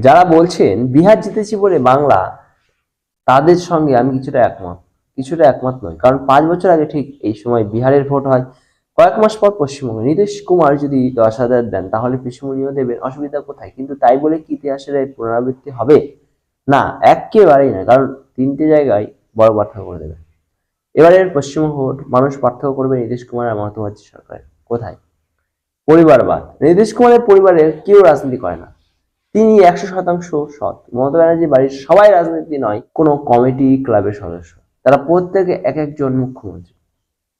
যারা বলছেন, বিহার জিতেছি বলে বাংলা, তাদের সঙ্গে আমি কিছুটা একমত। কিছুটা একমত নয় কারণ পাঁচ বছর আগে ঠিক এই সময় বিহারের ভোট হয়। কয়েক মাস পর পশ্চিমবঙ্গে। নীতিশ কুমার যদি দশ হাজার দেন, তাহলে পশ্চিমবঙ্গীয় দেবেন। অসুবিধা কোথায়? কিন্তু তাই বলে কি ইতিহাসের এই পুনরাবৃত্তি হবে? না, একেবারেই না কারণ তিনটে জায়গায় বড় পার্থক্য করে দেবে এবারের পশ্চিমবঙ্গ ভোট, মানুষ পার্থক্য করবে নীতিশ কুমার আর মমতা সরকারের। কোথায়? পরিবারবাদ নীতিশ কুমারের পরিবারের কেউ রাজনীতি করে না। তিনি একশো শতাংশ সৎ। মমতা ব্যানার্জি বাড়ির সবাই রাজনীতি নয়, কোনো কমিটি, ক্লাবের সদস্য। তারা প্রত্যেকে এক একজন মুখ্যমন্ত্রী।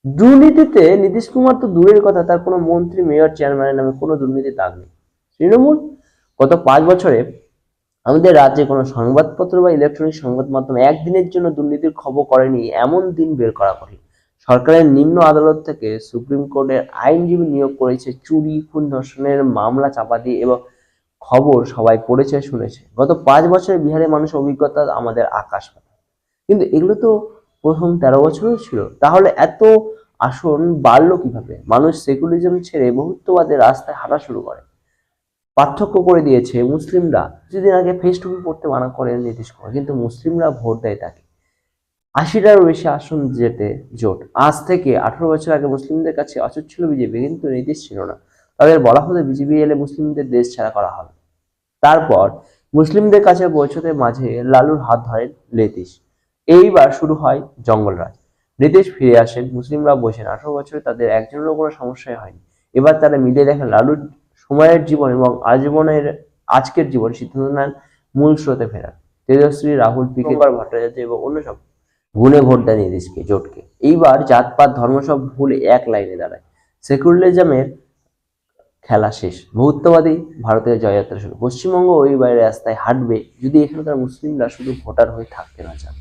দুর্নীতিতে নীতিশ কুমার তো দূরের কথা, তার কোনো মন্ত্রী, মেয়র, চেয়ারম্যানের নামে কোনো দুর্নীতি দাগ নেই। তৃণমূল, গত পাঁচ বছরে আমাদের রাজ্যে কোনো সংবাদপত্র বা ইলেকট্রনিক সংবাদ মাধ্যম একদিনের জন্য দুর্নীতির খবর করেনি, এমন দিন বের করা করি সরকারের নিম্ন আদালত থেকে সুপ্রিম কোর্টের আইনজীবী নিয়োগ করেছে চুরি, খুন, ধর্ষণের মামলা চাপা দিয়ে এবং খবর সবাই পড়েছে, শুনেছে। গত পাঁচ বছরে বিহারের মানুষ অভিজ্ঞতা আমাদের আকাশ। কিন্তু এগুলো তো প্রথম তেরো বছরও ছিল। তাহলে এত আসন বাড়লো কীভাবে? মানুষ সেকুলারিজম ছেড়ে বহুত্ববাদের রাস্তায় হাঁটা শুরু করে। পার্থক্য করে দিয়েছে মুসলিমরা। কিছুদিন আগে ফেস টুপি পড়তে মানা করেন নীতিশ কুমার, কিন্তু মুসলিমরা ভোট দেয় তাকে। আশিটারও বেশি আসন যেতে জোট। আজ থেকে আঠারো বছর আগে মুসলিমদের কাছে অচুত ছিল বিজেপি, কিন্তু নীতিশ ছিল না। তাদের বলা হতো বিজেপি এলে মুসলিমদের দেশ ছাড়া করা হবে। তারপর মুসলিমদের কাছে পৌঁছতে মাঝে লালুর হাত ধরেন নীতিশ। এইবার শুরু হয় জঙ্গলরাজ। নীতিশ ফিরে আসেন, মুসলিমরা বসেন। আঠারো বছরে তাদের একজনেরও কোনো সমস্যাই হয়নি। এবার তারা মিলে দেখেন লালুর সময়ের জীবন এবং আজীবনের আজকের জীবন সিদ্ধান্ত নেন মূল স্রোতে ফেরার। তেজস্বী, রাহুল পিকেবার ভট্টাচার্য এবং অন্য সব গুণে ভোট দেয় নীতিশকে, জোটকে। এইবার জাতপাত ধর্ম সব ভুলে এক লাইনে দাঁড়ায়। সেকুলারিজমের খেলা শেষ। বহুত্ববাদী ভারতের জয়যাত্রা শুরু। পশ্চিমবঙ্গ ওই বাইরে রাস্তায় হাঁটবে যদি এখানকার মুসলিমরা শুধু ভোটার হয়ে থাকতে না চান